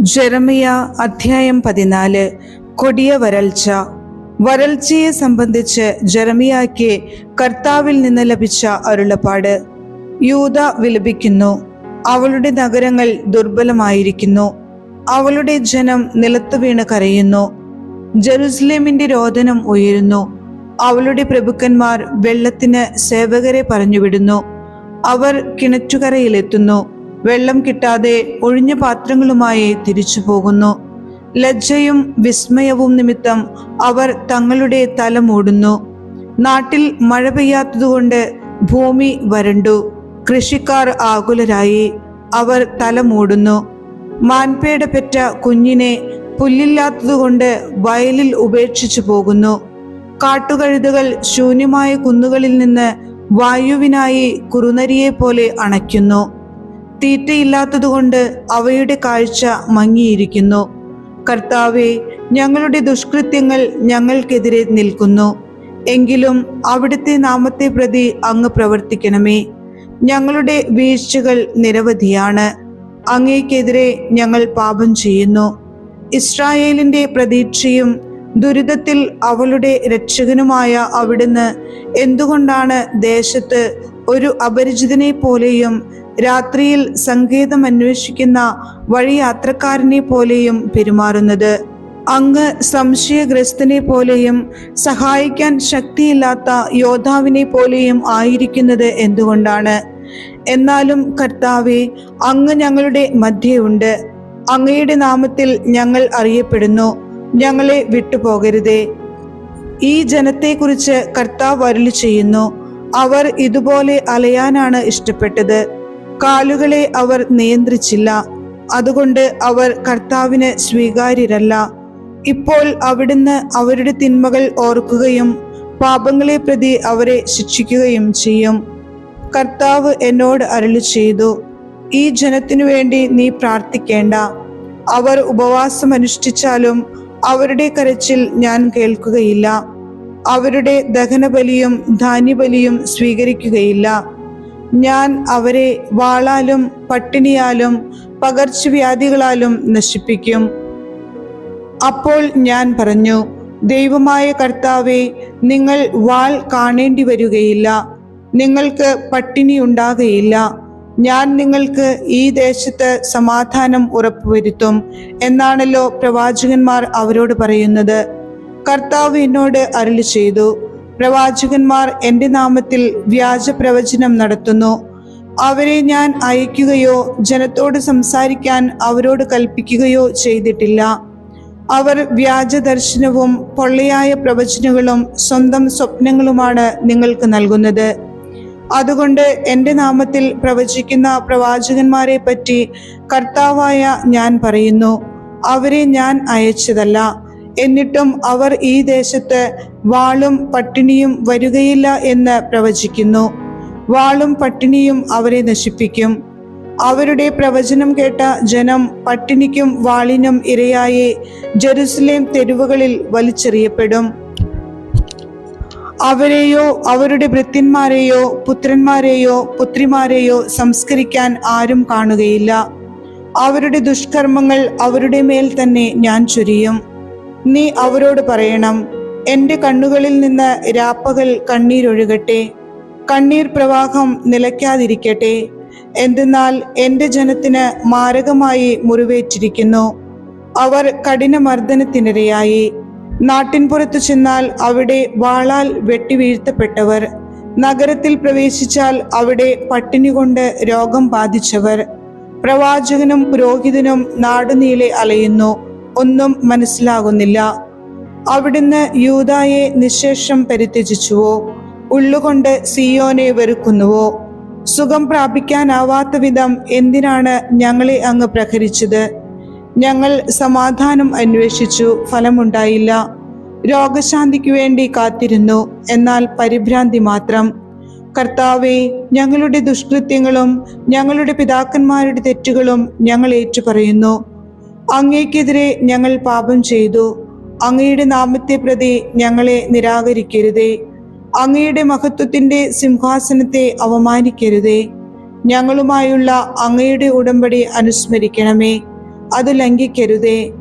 ജെറമിയ അധ്യായം പതിനാല് കൊടിയ വരൾച്ച. വരൾച്ചയെ സംബന്ധിച്ച് ജെറമിയാക്ക് കർത്താവിൽ നിന്ന് ലഭിച്ച അരുളപ്പാട്. യൂത വിലപിക്കുന്നു. അവളുടെ നഗരങ്ങൾ ദുർബലമായിരിക്കുന്നു. അവളുടെ ജനം നിലത്തു വീണ് കരയുന്നു. ജെറുസലേമിന്റെ രോദനം ഉയരുന്നു. അവളുടെ പ്രഭുക്കന്മാർ വെള്ളത്തിന് സേവകരെ പറഞ്ഞുവിടുന്നു. അവർ കിണറ്റുകരയിലെത്തുന്നു. വെള്ളം കിട്ടാതെ ഒഴിഞ്ഞ പാത്രങ്ങളുമായി തിരിച്ചു പോകുന്നു. ലജ്ജയും വിസ്മയവും നിമിത്തം അവർ തങ്ങളുടെ തല മൂടുന്നു. നാട്ടിൽ മഴ പെയ്യാത്തതുകൊണ്ട് ഭൂമി വരണ്ടു. കൃഷിക്കാർ ആകുലരായി. അവർ തല മൂടുന്നു. മാൻപേട പെറ്റ കുഞ്ഞിനെ പുല്ലില്ലാത്തതുകൊണ്ട് വയലിൽ ഉപേക്ഷിച്ചു പോകുന്നു. കാട്ടുകഴുതുകൾ ശൂന്യമായ കുന്നുകളിൽ നിന്ന് വായുവിനായി കുറുനരിയെ പോലെ അണയ്ക്കുന്നു. തീറ്റയില്ലാത്തതുകൊണ്ട് അവയുടെ കാഴ്ച മങ്ങിയിരിക്കുന്നു. കർത്താവെ ഞങ്ങളുടെ ദുഷ്കൃത്യങ്ങൾ ഞങ്ങൾക്കെതിരെ നിൽക്കുന്നു. എങ്കിലും അവിടുത്തെ നാമത്തെ പ്രതി അങ്ങ് പ്രവർത്തിക്കണമേ. ഞങ്ങളുടെ വീഴ്ചകൾ നിരവധിയാണ്. അങ്ങേക്കെതിരെ ഞങ്ങൾ പാപം ചെയ്യുന്നു. ഇസ്രായേലിന്റെ പ്രതീക്ഷയും ദുരിതത്തിൽ അവളുടെ രക്ഷകനുമായ അവിടുന്ന് എന്തുകൊണ്ടാണ് ദേശത്ത് ഒരു അപരിചിതനെ പോലെയും രാത്രിയിൽ സംഗീതം അന്വേഷിക്കുന്ന വഴിയാത്രക്കാരനെ പോലെയും പെരുമാറുന്നത്? അങ്ങ് സംശയഗ്രസ്തനെ പോലെയും സഹായിക്കാൻ ശക്തിയില്ലാത്ത യോദ്ധാവിനെ പോലെയും ആയിരിക്കുന്നത് എന്തുകൊണ്ടാണ്? എന്നാലും കർത്താവെ അങ്ങ് ഞങ്ങളുടെ മധ്യയുണ്ട് അങ്ങയുടെ നാമത്തിൽ ഞങ്ങൾ അറിയപ്പെടുന്നു. ഞങ്ങളെ വിട്ടുപോകരുതേ. ഈ ജനത്തെക്കുറിച്ച് കർത്താവ് അരുളി ചെയ്യുന്നു. അവർ ഇതുപോലെ അലയാനാണ് ഇഷ്ടപ്പെട്ടത്. കാലുകളെ അവർ നിയന്ത്രിച്ചില്ല. അതുകൊണ്ട് അവർ കർത്താവിന് സ്വീകാര്യരല്ല. ഇപ്പോൾ അവിടുന്ന് അവരുടെ തിന്മകൾ ഓർക്കുകയും പാപങ്ങളെ പ്രതി അവരെ ശിക്ഷിക്കുകയും ചെയ്യും. കർത്താവ് എന്നോട് അരുളി ചെയ്തു. ഈ ജനത്തിനു വേണ്ടി നീ പ്രാർത്ഥിക്കേണ്ട. അവർ ഉപവാസം അനുഷ്ഠിച്ചാലും അവരുടെ കരച്ചിൽ ഞാൻ കേൾക്കുകയില്ല. അവരുടെ ദഹനബലിയും ധാന്യബലിയും സ്വീകരിക്കുകയില്ല. ഞാൻ അവരെ വാളാലും പട്ടിണിയാലും പകർച്ചവ്യാധികളാലും നശിപ്പിക്കും. അപ്പോൾ ഞാൻ പറഞ്ഞു ദൈവമായ കർത്താവെ നിങ്ങൾ വാൾ കാണേണ്ടി വരികയില്ല നിങ്ങൾക്ക് പട്ടിണി ഉണ്ടാകുകയില്ല ഞാൻ നിങ്ങൾക്ക് ഈ ദേശത്ത് സമാധാനം ഉറപ്പുവരുത്തും എന്നാണല്ലോ പ്രവാചകന്മാർ അവരോട് പറയുന്നത്. കർത്താവ് എന്നോട് അരുളി ചെയ്തു പ്രവാചകന്മാർ എന്റെ നാമത്തിൽ വ്യാജ പ്രവചനം നടത്തുന്നു. അവരെ ഞാൻ അയക്കുകയോ ജനത്തോട് സംസാരിക്കാൻ അവരോട് കൽപ്പിക്കുകയോ ചെയ്തിട്ടില്ല. അവർ വ്യാജ ദർശനവും പൊള്ളയായ പ്രവചനങ്ങളും സ്വന്തം സ്വപ്നങ്ങളുമാണ് നിങ്ങൾക്ക് നൽകുന്നത്. അതുകൊണ്ട് എന്റെ നാമത്തിൽ പ്രവചിക്കുന്ന പ്രവാചകന്മാരെ പറ്റി കർത്താവായ ഞാൻ പറയുന്നു അവരെ ഞാൻ അയച്ചതല്ല. എന്നിട്ടും അവർ ഈ ദേശത്ത് വാളും പട്ടിണിയും വരികയില്ല എന്ന് പ്രവചിക്കുന്നു. വാളും പട്ടിണിയും അവരെ നശിപ്പിക്കും. അവരുടെ പ്രവചനം കേട്ട ജനം പട്ടിണിക്കും വാളിനും ഇരയായി ജെറുസലേം തെരുവുകളിൽ വലിച്ചെറിയപ്പെടും. അവരെയോ അവരുടെ ഭൃത്യന്മാരെയോ പുത്രന്മാരെയോ പുത്രിമാരെയോ സംസ്കരിക്കാൻ ആരും കാണുകയില്ല. അവരുടെ ദുഷ്കർമ്മങ്ങൾ അവരുടെ മേൽ തന്നെ ഞാൻ ചൊരിയും. നീ അവരോട് പറയണം എന്റെ കണ്ണുകളിൽ നിന്ന് രാപ്പകൽ കണ്ണീരൊഴുകട്ടെ. കണ്ണീർ പ്രവാഹം നിലയ്ക്കാതിരിക്കട്ടെ. എന്തെന്നാൽ എന്റെ ജനത്തിന് മാരകമായി മുറിവേറ്റിരിക്കുന്നു. അവർ കഠിനമർദ്ദനത്തിനിരയായി. നാട്ടിൻപുറത്തു ചെന്നാൽ അവിടെ വാളാൽ വെട്ടിവീഴ്ത്തപ്പെട്ടവർ നഗരത്തിൽ പ്രവേശിച്ചാൽ അവിടെ പട്ടിണി കൊണ്ട് രോഗം ബാധിച്ചവർ. പ്രവാചകനും പുരോഹിതനും നാടുനീളെ അലയുന്നു ഒന്നും മനസ്സിലാകുന്നില്ല. അവിടുന്ന് യൂതായെ നിശേഷം പരിത്യജിച്ചുവോ ഉള്ളുകൊണ്ട് സിയോനെ വെറുക്കുന്നുവോ? സുഖം പ്രാപിക്കാനാവാത്ത വിധം എന്തിനാണ് ഞങ്ങളെ അങ്ങ് പ്രഹരിച്ചത്? ഞങ്ങൾ സമാധാനം അന്വേഷിച്ചു ഫലമുണ്ടായില്ല. രോഗശാന്തിക്ക് വേണ്ടി കാത്തിരുന്നു എന്നാൽ പരിഭ്രാന്തി മാത്രം. കർത്താവെ ഞങ്ങളുടെ ദുഷ്കൃത്യങ്ങളും ഞങ്ങളുടെ പിതാക്കന്മാരുടെ തെറ്റുകളും ഞങ്ങൾ ഏറ്റുപറയുന്നു. അങ്ങേക്കെതിരെ ഞങ്ങൾ പാപം ചെയ്തു. അങ്ങയുടെ നാമത്തെ പ്രതി ഞങ്ങളെ നിരാകരിക്കരുതേ. അങ്ങയുടെ മഹത്വത്തിന്റെ സിംഹാസനത്തെ അവമാനിക്കരുതേ ഞങ്ങളുമായുള്ള അങ്ങയുടെ ഉടമ്പടി അനുസ്മരിക്കണമേ. അത് ലംഘിക്കരുതേ.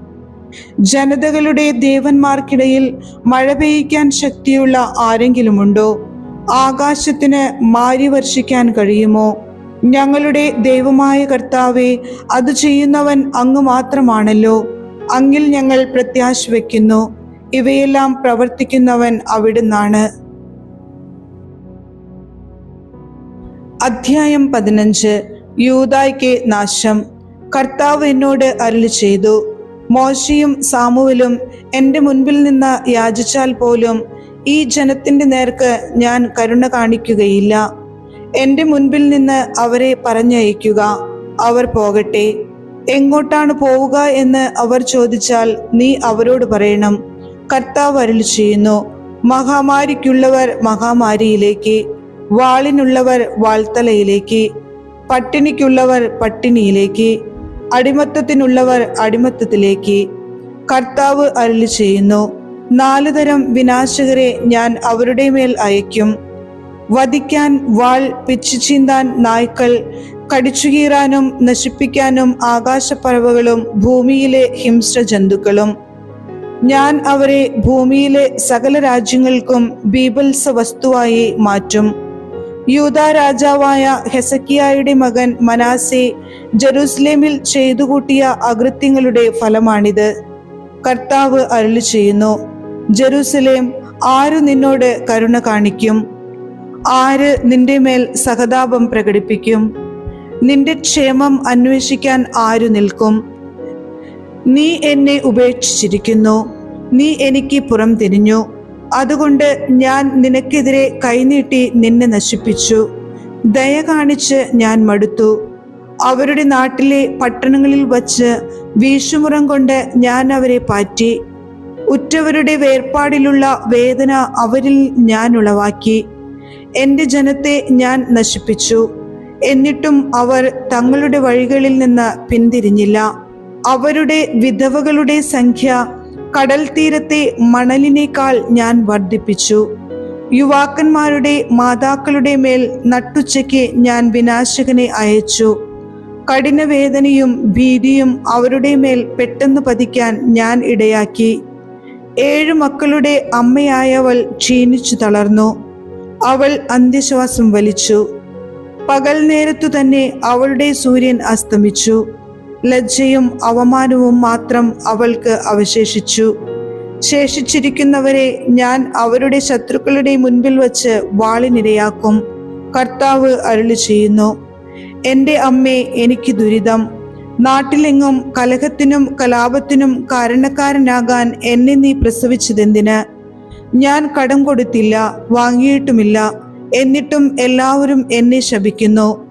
ജനതകളുടെ ദേവന്മാർക്കിടയിൽ മഴ പെയ്യിക്കാൻ ശക്തിയുള്ള ആരെങ്കിലുമുണ്ടോ? ആകാശത്തിന് മാരി വർഷിക്കാൻ കഴിയുമോ? ഞങ്ങളുടെ ദൈവമായ കർത്താവെ അത് ചെയ്യുന്നവൻ അങ്ങ് മാത്രമാണല്ലോ. അങ്ങിൽ ഞങ്ങൾ പ്രത്യാശ വയ്ക്കുന്നു ഇവയെല്ലാം പ്രവർത്തിക്കുന്നവൻ അവിടുന്നാണ്. അധ്യായം പതിനഞ്ച്. യൂതായ്ക്ക് നാശം. കർത്താവ് എന്നോട് അരുളി ചെയ്തു. മോശയും സാമുവിലും എന്റെ മുൻപിൽ നിന്ന് യാചിച്ചാൽ പോലും ഈ ജനത്തിന്റെ നേർക്ക് ഞാൻ കരുണ കാണിക്കുകയില്ല. എന്റെ മുൻപിൽ നിന്ന് അവരെ പറഞ്ഞയക്കുക. അവർ പോകട്ടെ. എങ്ങോട്ടാണ് പോവുക എന്ന് അവർ ചോദിച്ചാൽ നീ അവരോട് പറയണം. കർത്താവ് അരുൾ ചെയ്യുന്നു മഹാമാരിക്കുള്ളവർ മഹാമാരിയിലേക്ക് വാളിനുള്ളവർ വാൾത്തലയിലേക്ക് പട്ടിണിക്കുള്ളവർ പട്ടിണിയിലേക്ക് അടിമത്തത്തിനുള്ളവർ അടിമത്തത്തിലേക്ക് കർത്താവ് അരുളി ചെയ്യുന്നു. നാല് തരം വിനാശകരെ ഞാൻ അവരുടെ മേൽ അയക്കും വധിക്കാൻ വാൾ പിച്ചു ചീന്താൻ നായ്ക്കൾ കടിച്ചുകീറാനും നശിപ്പിക്കാനും ആകാശപ്പറവകളും ഭൂമിയിലെ ഹിംസ്ര ജന്തുക്കളും. ഞാൻ അവരെ ഭൂമിയിലെ സകല രാജ്യങ്ങൾക്കും ബീബൽസ വസ്തുവായി മാറ്റും. യൂത രാജാവായ ഹെസക്കിയായുടെ മകൻ മനാസെ ജെറൂസലേമിൽ ചെയ്തു കൂട്ടിയ അകൃത്യങ്ങളുടെ ഫലമാണിത്. കർത്താവ് അരുളി ചെയ്യുന്നു ജെറൂസലേം ആര് നിന്നോട് കരുണ കാണിക്കും? ആര് നിന്റെ മേൽ സഹതാപം പ്രകടിപ്പിക്കും? നിന്റെ ക്ഷേമം അന്വേഷിക്കാൻ ആരു നിൽക്കും? നീ എന്നെ ഉപേക്ഷിച്ചിരിക്കുന്നു നീ എനിക്ക് പുറം തിരിഞ്ഞു. അതുകൊണ്ട് ഞാൻ നിനക്കെതിരെ കൈനീട്ടി നിന്നെ നശിപ്പിച്ചു. ദയ കാണിച്ച് ഞാൻ മടുത്തു. അവരുടെ നാട്ടിലെ പട്ടണങ്ങളിൽ വച്ച് വീശുമുറം കൊണ്ട് ഞാൻ അവരെ പാറ്റി. ഉറ്റവരുടെ വേർപാടിലുള്ള വേദന അവരിൽ ഞാൻ ഉളവാക്കി. എന്റെ ജനത്തെ ഞാൻ നശിപ്പിച്ചു. എന്നിട്ടും അവർ തങ്ങളുടെ വഴികളിൽ നിന്ന് പിന്തിരിഞ്ഞില്ല. അവരുടെ വിധവകളുടെ സംഖ്യ കടൽ തീരത്തെ മണലിനേക്കാൾ ഞാൻ വർദ്ധിപ്പിച്ചു. യുവാക്കന്മാരുടെ മാതാക്കളുടെ മേൽ നട്ടുച്ചയ്ക്ക് ഞാൻ വിനാശകനെ അയച്ചു. കഠിനവേദനയും ഭീതിയും അവരുടെ മേൽ പെട്ടെന്ന് പതിക്കാൻ ഞാൻ ഇടയാക്കി. ഏഴു മക്കളുടെ അമ്മയായവൾ ക്ഷീണിച്ചു തളർന്നു. അവൾ അന്ത്യശ്വാസം വലിച്ചു. പകൽ നേരത്തു തന്നെ അവളുടെ സൂര്യൻ അസ്തമിച്ചു. ലജ്ജയും അവമാനവും മാത്രം അവൾക്ക് അവശേഷിച്ചു. ശേഷിച്ചിരിക്കുന്നവരെ ഞാൻ അവരുടെ ശത്രുക്കളുടെ മുൻപിൽ വച്ച് വാളിനിരയാക്കും കർത്താവ് അരുളി ചെയ്യുന്നു എന്റെ അമ്മേ എനിക്ക് ദുരിതം. നാട്ടിലെങ്ങും കലഹത്തിനും കലാപത്തിനും കാരണക്കാരനാകാൻ എന്നെ നീ പ്രസവിച്ചതെന്തിന്? ഞാൻ കടം കൊടുത്തില്ല വാങ്ങിയിട്ടുമില്ല. എന്നിട്ടും എല്ലാവരും എന്നെ ശപിക്കുന്നു.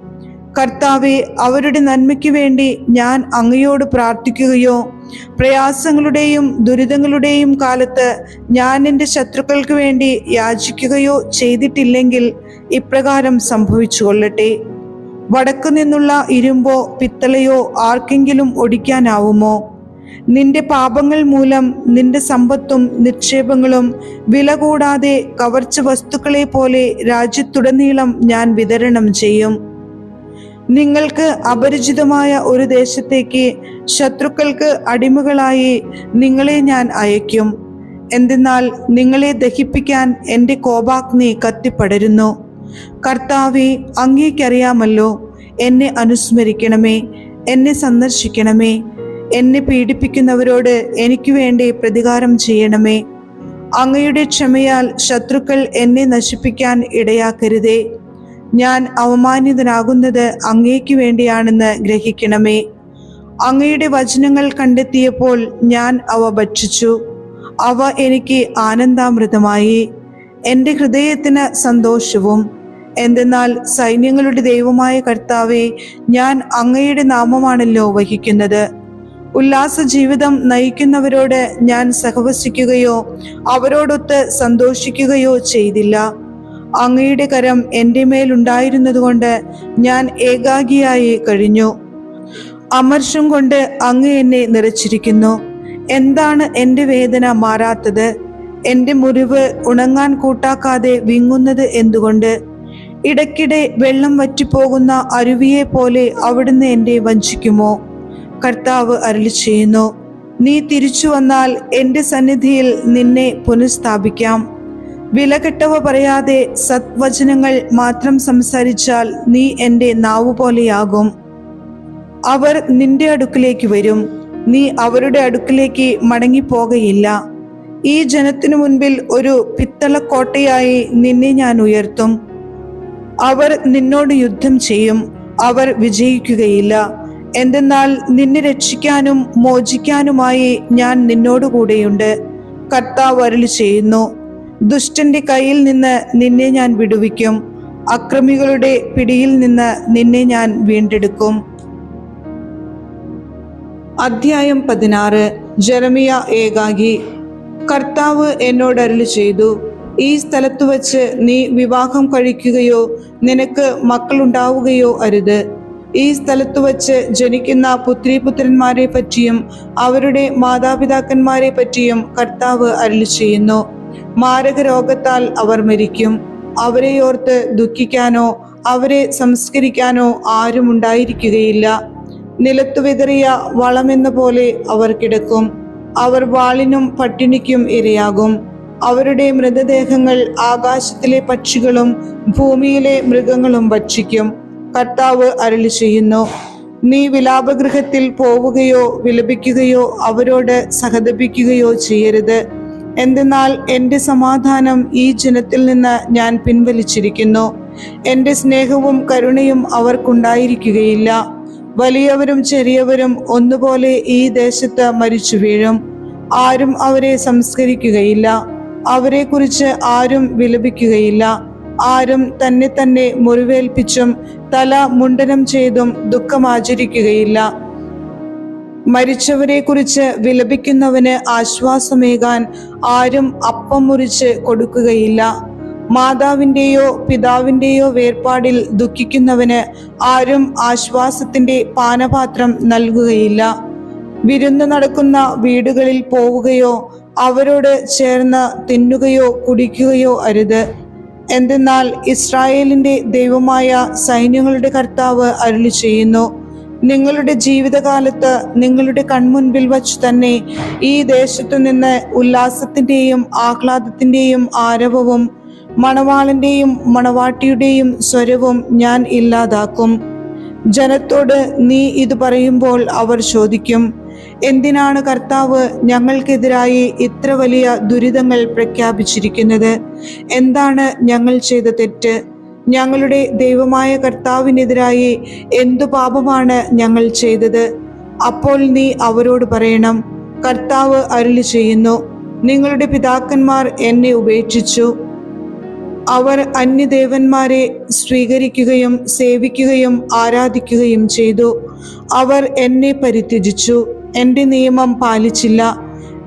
കർത്താവെ അവരുടെ നന്മയ്ക്ക് വേണ്ടി ഞാൻ അങ്ങയോട് പ്രാർത്ഥിക്കുകയോ പ്രയാസങ്ങളുടെയും ദുരിതങ്ങളുടെയും കാലത്ത് ഞാൻ എന്റെ ശത്രുക്കൾക്ക് വേണ്ടി യാചിക്കുകയോ ചെയ്തിട്ടില്ലെങ്കിൽ ഇപ്രകാരം സംഭവിച്ചു കൊള്ളട്ടെ. വടക്കു നിന്നുള്ള ഇരുമ്പോ പിത്തളയോ ആർക്കെങ്കിലും ഒടിക്കാനാവുമോ? നിന്റെ പാപങ്ങൾ മൂലം നിന്റെ സമ്പത്തും നിക്ഷേപങ്ങളും വില കൂടാതെ കവർച്ച വസ്തുക്കളെ പോലെ രാജ്യത്തുടനീളം ഞാൻ വിതരണം ചെയ്യും. നിങ്ങൾക്ക് അപരിചിതമായ ഒരു ദേശത്തേക്ക് ശത്രുക്കൾക്ക് അടിമകളായി നിങ്ങളെ ഞാൻ അയക്കും എന്തെന്നാൽ നിങ്ങളെ ദഹിപ്പിക്കാൻ എന്റെ കോപാഗ്നി കത്തിപ്പടരുന്നു. കർത്താവെ അങ്ങേക്കറിയാമല്ലോ എന്നെ അനുസ്മരിക്കണമേ എന്നെ സന്ദർശിക്കണമേ എന്നെ പീഡിപ്പിക്കുന്നവരോട് എനിക്ക് വേണ്ടി പ്രതികാരം ചെയ്യണമേ. അങ്ങയുടെ ക്ഷമയാൽ ശത്രുക്കൾ എന്നെ നശിപ്പിക്കാൻ ഇടയാക്കരുതേ. ഞാൻ അവമാനിതനാകുന്നത് അങ്ങേക്ക് വേണ്ടിയാണെന്ന് ഗ്രഹിക്കണമേ. അങ്ങയുടെ വചനങ്ങൾ കണ്ടെത്തിയപ്പോൾ ഞാൻ അവ ഭക്ഷിച്ചു. അവ എനിക്ക് ആനന്ദാമൃതമായി. എന്റെ ഹൃദയത്തിന് സന്തോഷവും. എന്തെന്നാൽ സൈന്യങ്ങളുടെ ദൈവമായ കർത്താവെ ഞാൻ അങ്ങയുടെ നാമമാണല്ലോ വഹിക്കുന്നത്. ഉല്ലാസ ജീവിതം നയിക്കുന്നവരോട് ഞാൻ സഹവസിക്കുകയോ അവരോടൊത്ത് സന്തോഷിക്കുകയോ ചെയ്തില്ല. അങ്ങയുടെ കരം എന്റെ മേലുണ്ടായിരുന്നതുകൊണ്ട് ഞാൻ ഏകാഗിയായി കഴിഞ്ഞു. അമർഷം കൊണ്ട് അങ്ങ് എന്നെ നിറച്ചിരിക്കുന്നു. എന്താണ് എന്റെ വേദന മാറാത്തത്? എന്റെ മുറിവ് ഉണങ്ങാൻ കൂട്ടാക്കാതെ വിങ്ങുന്നത് എന്തുകൊണ്ട്? ഇടയ്ക്കിടെ വെള്ളം വറ്റിപ്പോകുന്ന അരുവിയെ പോലെ അവിടുന്ന് എന്നെ വഞ്ചിക്കുമോ? കർത്താവ് അരളി ചെയ്യുന്നു. നീ തിരിച്ചു വന്നാൽ എന്റെ സന്നിധിയിൽ നിന്നെ പുനഃസ്ഥാപിക്കാം. വിലകെട്ടവ പറയാതെ സത്വചനങ്ങൾ മാത്രം സംസാരിച്ചാൽ നീ എന്റെ നാവു പോലെയാകും. അവർ നിന്റെ അടുക്കിലേക്ക് വരും. നീ അവരുടെ അടുക്കിലേക്ക് മടങ്ങിപ്പോകയില്ല. ഈ ജനത്തിനു മുൻപിൽ ഒരു പിത്തളക്കോട്ടയായി നിന്നെ ഞാൻ ഉയർത്തും. അവർ നിന്നോട് യുദ്ധം ചെയ്യും. അവർ വിജയിക്കുകയില്ല. എന്തെന്നാൽ നിന്നെ രക്ഷിക്കാനും മോചിക്കാനുമായി ഞാൻ നിന്നോടുകൂടെയുണ്ട്. കർത്താവ് അരളി ചെയ്യുന്നു. ദുഷ്ടന്റെ കയ്യിൽ നിന്ന് നിന്നെ ഞാൻ വിടുവിക്കും. അക്രമികളുടെ പിടിയിൽ നിന്ന് നിന്നെ ഞാൻ വീണ്ടെടുക്കും. അധ്യായം പതിനാറ്. ജെറമിയ ഏകാഗി കർത്താവ് എന്നോട് അരുളി ചെയ്തു ഈ സ്ഥലത്ത് വച്ച് നീ വിവാഹം കഴിക്കുകയോ നിനക്ക് മക്കളുണ്ടാവുകയോ അരുത്. ഈ സ്ഥലത്ത് വച്ച് ജനിക്കുന്ന പുത്രി പുത്രന്മാരെ പറ്റിയും അവരുടെ മാതാപിതാക്കന്മാരെ പറ്റിയും കർത്താവ് അരുളി ചെയ്യുന്നു മാരക രോഗത്താൽ അവർ മരിക്കും. അവരെയോർത്ത് ദുഃഖിക്കാനോ അവരെ സംസ്കരിക്കാനോ ആരും ഉണ്ടായിരിക്കുകയില്ല. നിലത്തു വിതറിയ വളമെന്ന പോലെ അവർ കിടക്കും. അവർ വാളിനും പട്ടിണിക്കും ഇരയാകും. അവരുടെ മൃതദേഹങ്ങൾ ആകാശത്തിലെ പക്ഷികളും ഭൂമിയിലെ മൃഗങ്ങളും ഭക്ഷിക്കും. കർത്താവ് അരളി ചെയ്യുന്നു. നീ വിലാപഗൃഹത്തിൽ പോവുകയോ വിലപിക്കുകയോ അവരോട് സഹതപിക്കുകയോ ചെയ്യരുത്. എന്തെന്നാൽ എന്റെ സമാധാനം ഈ ജനത്തിൽ നിന്ന് ഞാൻ പിൻവലിച്ചിരിക്കുന്നു. എന്റെ സ്നേഹവും കരുണയും അവർക്കുണ്ടായിരിക്കുകയില്ല. വലിയവരും ചെറിയവരും ഒന്നുപോലെ ഈ ദേശത്ത് മരിച്ചു വീഴും. ആരും അവരെ സംസ്കരിക്കുകയില്ല. അവരെക്കുറിച്ച് ആരും വിലപിക്കുകയില്ല. ആരും തന്നെ തന്നെ മുറിവേൽപ്പിച്ചും തല മുണ്ടനം ചെയ്തും ദുഃഖമാചരിക്കുകയില്ല. മരിച്ചവരെ കുറിച്ച് വിലപിക്കുന്നവന് ആശ്വാസമേകാൻ ആരും അപ്പം മുറിച്ച് കൊടുക്കുകയില്ല. മാതാവിന്റെയോ പിതാവിന്റെയോ വേർപാടിൽ ദുഃഖിക്കുന്നവന് ആരും ആശ്വാസത്തിന്റെ പാനപാത്രം നൽകുകയില്ല. വിരുന്ന് നടക്കുന്ന വീടുകളിൽ പോവുകയോ അവരോട് ചേർന്ന് തിന്നുകയോ കുടിക്കുകയോ അരുത്. എന്തെന്നാൽ ഇസ്രായേലിന്റെ ദൈവമായ സൈന്യങ്ങളുടെ കർത്താവ് അരുളി ചെയ്യുന്നു നിങ്ങളുടെ ജീവിതകാലത്ത് നിങ്ങളുടെ കൺമുൻപിൽ വച്ച് തന്നെ ഈ ദേശത്തു നിന്ന് ഉല്ലാസത്തിന്റെയും ആഹ്ലാദത്തിന്റെയും ആരവവും മണവാളന്റെയും മണവാട്ടിയുടെയും സ്വരവും ഞാൻ ഇല്ലാതാക്കും. ജനത്തോട് നീ ഇത് പറയുമ്പോൾ അവർ ചോദിക്കും എന്തിനാണ് കർത്താവ് ഞങ്ങൾക്കെതിരായി ഇത്ര വലിയ ദുരിതങ്ങൾ പ്രഖ്യാപിച്ചിരിക്കുന്നത്? എന്താണ് ഞങ്ങൾ ചെയ്ത തെറ്റ്? ഞങ്ങളുടെ ദൈവമായ കർത്താവിനെതിരായി എന്തു പാപമാണ് ഞങ്ങൾ ചെയ്തത്? അപ്പോൾ നീ അവരോട് പറയണം കർത്താവ് അരുളി ചെയ്യുന്നു നിങ്ങളുടെ പിതാക്കന്മാർ എന്നെ ഉപേക്ഷിച്ചു. അവർ അന്യദേവന്മാരെ സ്വീകരിക്കുകയും സേവിക്കുകയും ആരാധിക്കുകയും ചെയ്തു. അവർ എന്നെ പരിത്യജിച്ചു എന്റെ നിയമം പാലിച്ചില്ല.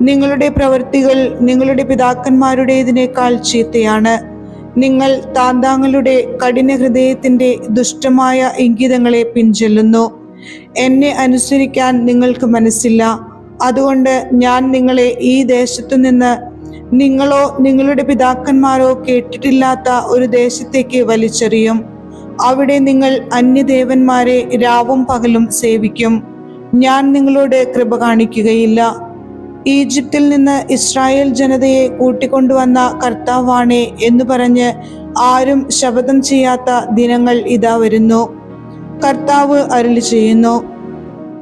നിങ്ങളുടെ പ്രവൃത്തികൾ നിങ്ങളുടെ പിതാക്കന്മാരുടേതിനേക്കാൾ ചീത്തയാണ്. നിങ്ങൾ താന്താങ്ങളുടെ കഠിന ഹൃദയത്തിന്റെ ദുഷ്ടമായ ഇംഗിതങ്ങളെ പിൻചെല്ലുന്നു. എന്നെ അനുസരിക്കാൻ നിങ്ങൾക്ക് മനസ്സില്ല. അതുകൊണ്ട് ഞാൻ നിങ്ങളെ ഈ ദേശത്തു നിന്ന് നിങ്ങളോ നിങ്ങളുടെ പിതാക്കന്മാരോ കേട്ടിട്ടില്ലാത്ത ഒരു ദേശത്തേക്ക് വലിച്ചെറിയും. അവിടെ നിങ്ങൾ അന്യദേവന്മാരെ രാവും പകലും സേവിക്കും. ഞാൻ നിങ്ങളോട് കൃപ കാണിക്കുകയില്ല. ഈജിപ്തിൽ നിന്ന് ഇസ്രായേൽ ജനതയെ കൂട്ടിക്കൊണ്ടുവന്ന കർത്താവാണേ എന്ന് പറഞ്ഞ് ആരും ശപഥം ചെയ്യാത്ത ദിനങ്ങൾ ഇതാ വരുന്നു. കർത്താവ് അരുളി ചെയ്യുന്നു.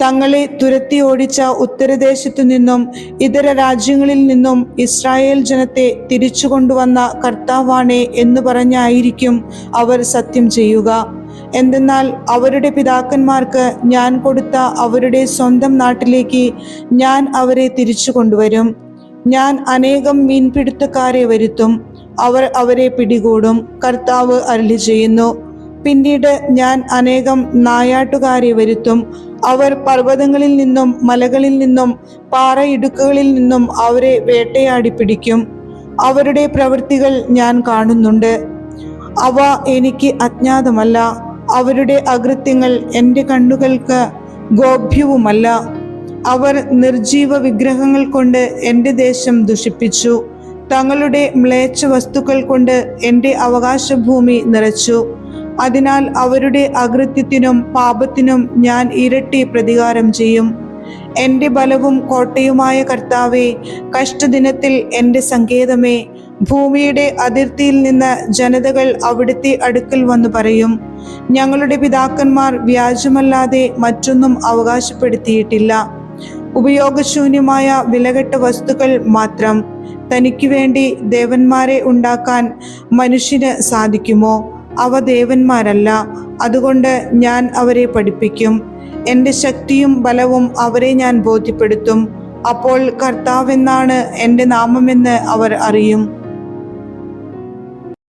തങ്ങളെ തുരത്തി ഓടിച്ച ഉത്തരദേശത്തു നിന്നും ഇതര രാജ്യങ്ങളിൽ നിന്നും ഇസ്രായേൽ ജനത്തെ തിരിച്ചു കൊണ്ടുവന്ന കർത്താവാണേ എന്ന് പറഞ്ഞായിരിക്കും അവർ സത്യം ചെയ്യുക. എന്തെന്നാൽ അവരുടെ പിതാക്കന്മാർക്ക് ഞാൻ കൊടുത്ത അവരുടെ സ്വന്തം നാട്ടിലേക്ക് ഞാൻ അവരെ തിരിച്ചു കൊണ്ടുവരും. ഞാൻ അനേകം മീൻപിടുത്തക്കാരെ വരുത്തും. അവർ അവരെ പിടികൂടും. കർത്താവ് അരളി ചെയ്യുന്നു പിന്നീട് ഞാൻ അനേകം നായാട്ടുകാരെ വരുത്തും. അവർ പർവതങ്ങളിൽ നിന്നും മലകളിൽ നിന്നും പാറയിടുക്കുകളിൽ നിന്നും അവരെ വേട്ടയാടി പിടിക്കും. അവരുടെ പ്രവൃത്തികൾ ഞാൻ കാണുന്നുണ്ട്. അവ എനിക്ക് അജ്ഞാതമല്ല. അവരുടെ അകൃത്യങ്ങൾ എന്റെ കണ്ണുകൾക്ക് ഗോഭ്യവുമല്ല അവർ നിർജീവ വിഗ്രഹങ്ങൾ കൊണ്ട് എന്റെ ദേശം ദുഷിപ്പിച്ചു. തങ്ങളുടെ മ്ലേച്ഛ വസ്തുക്കൾ കൊണ്ട് എന്റെ അവകാശഭൂമി നിറച്ചു. അതിനാൽ അവരുടെ അകൃത്യത്തിനും പാപത്തിനും ഞാൻ ഇരട്ടി പ്രതികാരം ചെയ്യും. എന്റെ ബലവും കോട്ടയുമായ കർത്താവെ കഷ്ടദിനത്തിൽ എന്റെ സങ്കേതമേ ഭൂമിയുടെ അതിർത്തിയിൽ നിന്ന് ജനതകൾ അവിടുത്തെ അടുക്കൽ വന്നു പറയും. ഞങ്ങളുടെ പിതാക്കന്മാർ വ്യാജമല്ലാതെ മറ്റൊന്നും അവകാശപ്പെടുത്തിയിട്ടില്ല. ഉപയോഗശൂന്യമായ വിലകെട്ട വസ്തുക്കൾ മാത്രം തനിക്ക് വേണ്ടി ദേവന്മാരെ ഉണ്ടാക്കാൻ മനുഷ്യന് സാധിക്കുമോ? അവ ദേവന്മാരല്ല. അതുകൊണ്ട് ഞാൻ അവരെ പഠിപ്പിക്കും. എന്റെ ശക്തിയും ബലവും അവരെ ഞാൻ ബോധ്യപ്പെടുത്തും. അപ്പോൾ കർത്താവെന്നാണ് എന്റെ നാമമെന്ന് അവർ അറിയും.